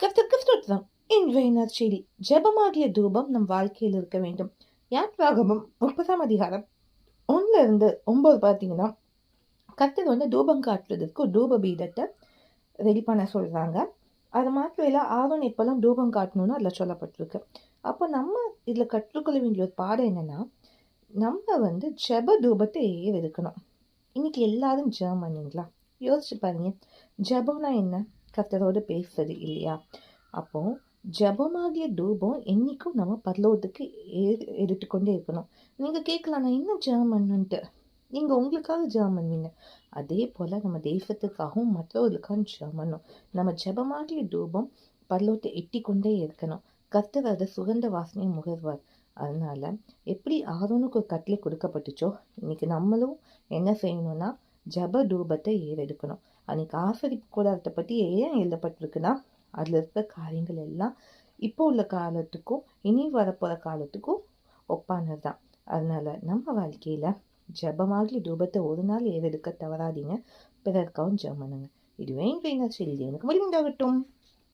கர்த்தருக்கு ஸ்தோத்திரம் இன்றைய நற்செய்தி. ஜெபமாகிய தூபம் நம் வாழ்க்கையில் இருக்க வேண்டும். யாத்ராகமும் முப்பதாம் அதிகாரம் ஒன்றுல இருந்து ஒன்பது பார்த்தீங்கன்னா கர்த்தர் வந்து தூபம் காட்டுறதுக்கு தூப பீடத்தை ரெடி பண்ண சொல்கிறாங்க அது மாத்திரம் இல்லை ஆவன் எப்பெல்லாம் தூபம் காட்டணும்னு அதில் சொல்லப்பட்டிருக்கு. அப்போ நம்ம இதில் கற்றுக்கொள்ள வேண்டிய ஒரு பாடம் என்னென்னா நம்ம வந்து ஜெப தூபத்தை ஏறெடுக்கணும். இன்றைக்கி எல்லாரும் ஜெபம் பண்ணீங்களா? யோசிச்சு பாருங்க. ஜெபம்னா என்ன? கர்த்தரோடு பேசுறது இல்லையா? அப்போது ஜபமாகிய தூபம் என்றைக்கும் நம்ம பரலோகத்துக்கு ஏ எடுத்துக்கொண்டே இருக்கணும். நீங்கள் கேட்கலாம் நான் என்ன ஜெபம் பண்ணுன்ட்டு? நீங்கள் உங்களுக்காக ஜெபம் பண்ணுவீங்க. அதே போல் நம்ம தேசத்துக்காகவும் மற்றவர்களுக்காகவும் ஜெபம் பண்ணணும் நம்ம ஜபமாகிய தூபம் பரலோகத்தை எட்டி கொண்டே இருக்கணும். கர்த்தர் அதை சுகந்த வாசனையை முகர்வார். அதனால் எப்படி ஆரோனுக்கு ஒரு கட்டளை கொடுக்கப்பட்டுச்சோ இன்றைக்கி நம்மளும் என்ன செய்யணும்னா ஜப தூபத்தை ஏறெடுக்கணும். அன்றைக்கி ஆசரிப்பு கூடாரத்தை பற்றி ஏன் எழுதப்பட்டிருக்குன்னா அதில் இருக்க காரியங்கள் எல்லாம் இப்போ உள்ள காலத்துக்கும் இனி வரப்போகிற காலத்துக்கும் ஒப்பானது தான் அதனால் நம்ம வாழ்க்கையில் ஜபமாகி தூபத்தை ஒரு நாள் ஏறெடுக்க தவறாதீங்க. பிறர்க்காகவும் ஜெபம் பண்ணுங்க. இதுவே இன்றைய செய்தி எனக்கு முடிந்தாகட்டும்